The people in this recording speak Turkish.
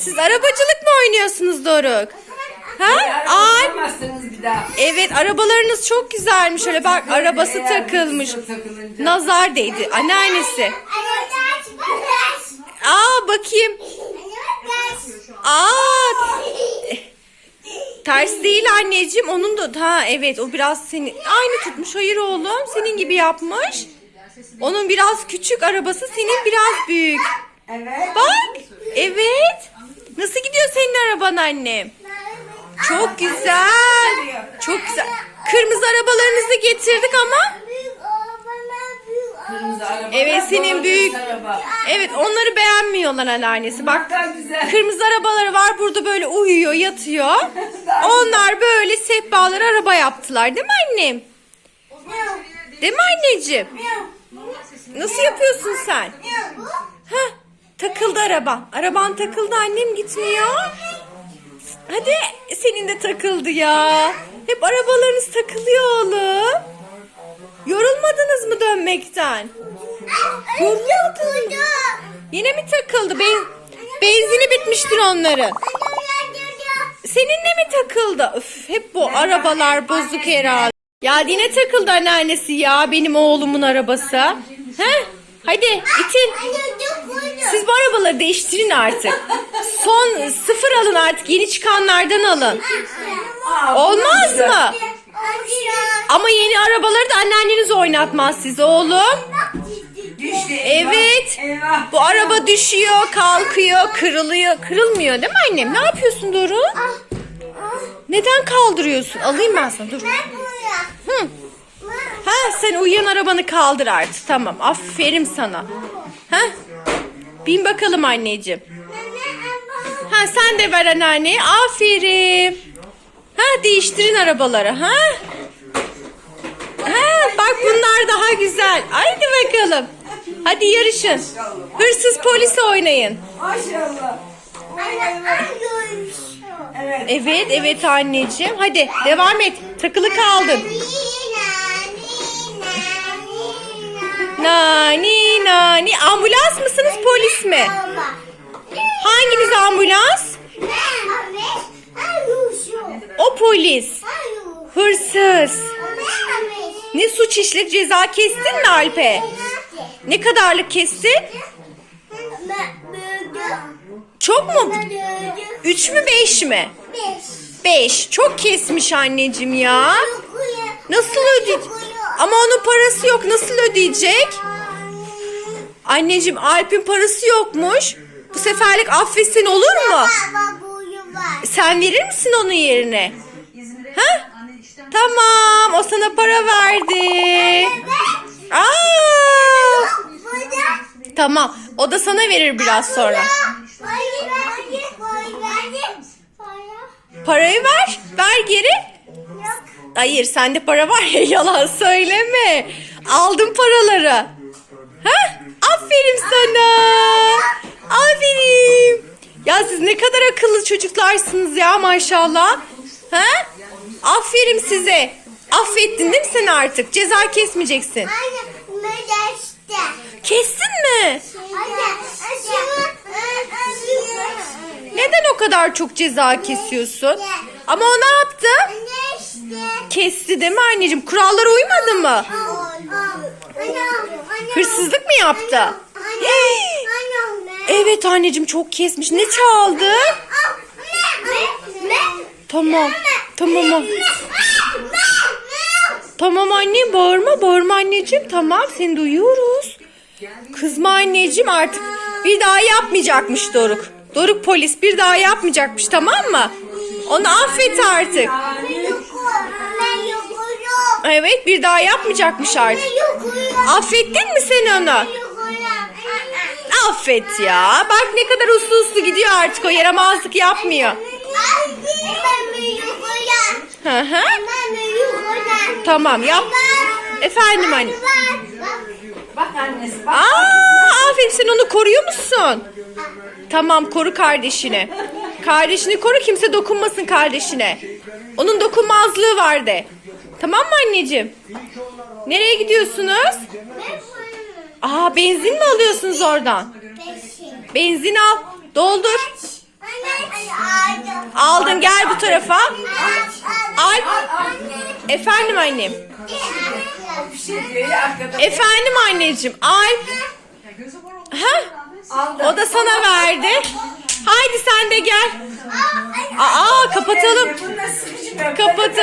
Siz arabacılık mı oynuyorsunuz Doruk? Ha? Ay. Bir daha. Evet arabalarınız çok güzelmiş. Öyle bak arabası Eğer takılmış. takılınca- Nazar değdi. Anneannesi. Aa bakayım. Aa ters değil anneciğim. Onun da ha evet o biraz seni aynı tutmuş. Hayır oğlum senin gibi yapmış. Onun biraz küçük arabası senin biraz büyük. Evet. Bak. Evet. Nasıl gidiyor senin araban annem? Çok güzel. Çok güzel. Kırmızı arabalarınızı getirdik ama. Kırmızı araba. Evet, senin büyük- Araba. Evet onları beğenmiyorlar anneannesi. Bak kırmızı arabaları var burada böyle uyuyor yatıyor. Onlar böyle sehpaları araba yaptılar değil mi annem? Değil mi anneciğim? Nasıl yapıyorsun sen? Takıldı araba. Araban takıldı annem gitmiyor. Hadi senin de takıldı ya. Hep arabalarınız takılıyor oğlum. Yorulmadınız mı dönmekten? Yorulmadın mı? Yine mi takıldı? Ben, benzini bitmiştir onların. Seninle mi takıldı? Öf, hep bu arabalar bozuk herhalde. Ya yine takıldı anneannesi ya benim oğlumun arabası. He? Hadi itin. Siz bu arabaları değiştirin artık. Son sıfır alın artık. Yeni çıkanlardan alın. Olmaz mı? Ama yeni arabaları da anneanneniz oynatmaz size oğlum. Düştü. eyvah. Evet. Eyvah. Bu araba düşüyor, kalkıyor, kırılıyor. Kırılmıyor değil mi annem? Ne yapıyorsun Doru? Neden kaldırıyorsun? Alayım ben sana dur. Hı. Ha sen uyuyan arabanı kaldır artık. Tamam. Aferin sana. Ha? Bin bakalım anneciğim. Ha sen de ver anneanneye. Aferin. Ha değiştirin arabaları. Ha? Ha bak bunlar daha güzel. Haydi bakalım. Hadi yarışın. Hırsız polis oynayın. Maşallah. Evet. Evet evet anneciğim. Hadi devam et. Takılı kaldın. Nani nani. Ambulans mısınız polis mi? Hanginiz ambulans? O polis. Hırsız. Ne suç işledi ceza kestin mi Alpe? Ne kadarlık kestin? Çok mu? Üç mü beş mi? Beş. Çok kesmiş anneciğim ya. Nasıl ödeyecek? Ama onun parası yok. Nasıl ödeyecek? Anneciğim Alp'in parası yokmuş. Bu seferlik affetsen olur mu? Sen verir misin onun yerine? Ha? Tamam. O sana para verdi. Aa! Tamam. O da sana verir biraz sonra. Parayı ver. Ver geri. Hayır sende para var ya yalan söyleme. Aldım paraları. Aferin sana. Aferin. Ya siz ne kadar akıllı çocuklarsınız ya maşallah. Ha? Aferin size. Affettin değil mi sen artık? Ceza kesmeyeceksin. Kestin mi? Neden o kadar çok ceza kesiyorsun? Ama o ne yaptı? Kesti değil mi anneciğim? Kurallara uymadı mı? Hırsızlık mı yaptı? Evet anneciğim çok kesmiş. Ne çaldı? Tamam. Tamam. Tamam anne bağırma bağırma anneciğim. Tamam seni duyuyoruz. Kızma anneciğim artık bir daha yapmayacakmış Doruk. Doruk polis bir daha yapmayacakmış tamam mı? Onu affet artık. Evet bir daha yapmayacakmış artık. Affettin mi sen onu? Affet ya. Bak ne kadar uslu uslu gidiyor artık o yaramazlık yapmıyor. Hı hı. Tamam yap. Efendim anne. Bak annesi bak. Aa, aferin sen onu koruyor musun? Tamam koru kardeşini. Kardeşini koru kimse dokunmasın kardeşine. Onun dokunmazlığı var de. Tamam mı anneciğim? Nereye gidiyorsunuz? Aa benzin mi alıyorsunuz oradan? Benzin al. Doldur. Aldın gel bu tarafa. Alp. Efendim annem. Efendim anneciğim. Alp. Ha? O da sana verdi. Haydi sen de gel. Aa kapatalım. Bunu